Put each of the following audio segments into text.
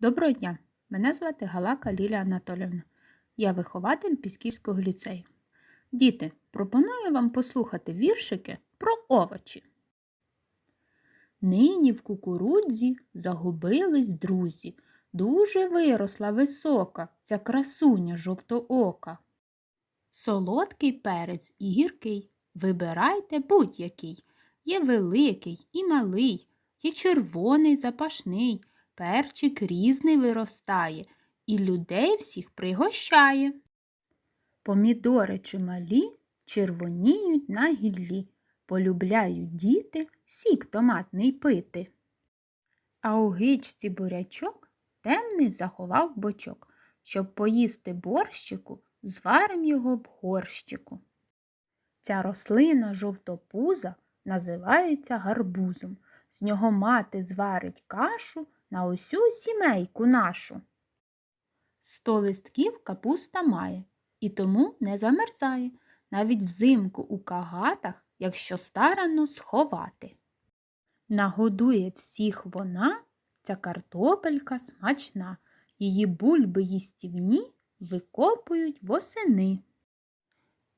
Доброго дня! Мене звати Галака Лілія Анатолівна. Я вихователь Пісківського ліцею. Діти, пропоную вам послухати віршики про овочі. Нині в кукурудзі загубились друзі. Дуже виросла висока ця красуня жовтоока. Солодкий перець і гіркий. Вибирайте будь-який. Є великий і малий, є червоний запашний. Перчик різний виростає і людей всіх пригощає. Помідори чималі червоніють на гіллі, полюбляють діти сік томатний пити. А у гичці бурячок темний заховав бочок. Щоб поїсти борщику, зварим його в горщику. Ця рослина жовтопуза називається гарбузом. З нього мати зварить кашу на усю сімейку нашу. Сто листків капуста має і тому не замерзає, навіть взимку у кагатах, якщо старанно сховати. Нагодує всіх вона, ця картопелька смачна, її бульби їстівні викопують восени.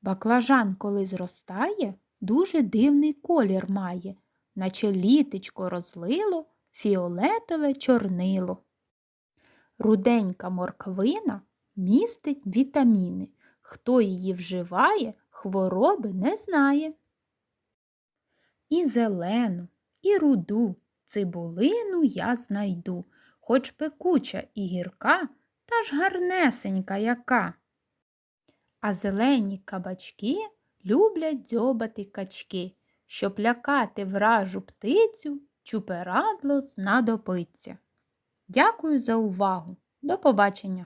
Баклажан, коли зростає, дуже дивний колір має, наче літечко розлило фіолетове чорнило. Руденька морквина містить вітаміни. Хто її вживає, хвороби не знає. І зелену, і руду цибулину я знайду, хоч пекуча і гірка, та ж гарнесенька яка. А зелені кабачки люблять дзьобати качки, щоб лякати вражу птицю, чуперадло знадобиться. Дякую за увагу. До побачення!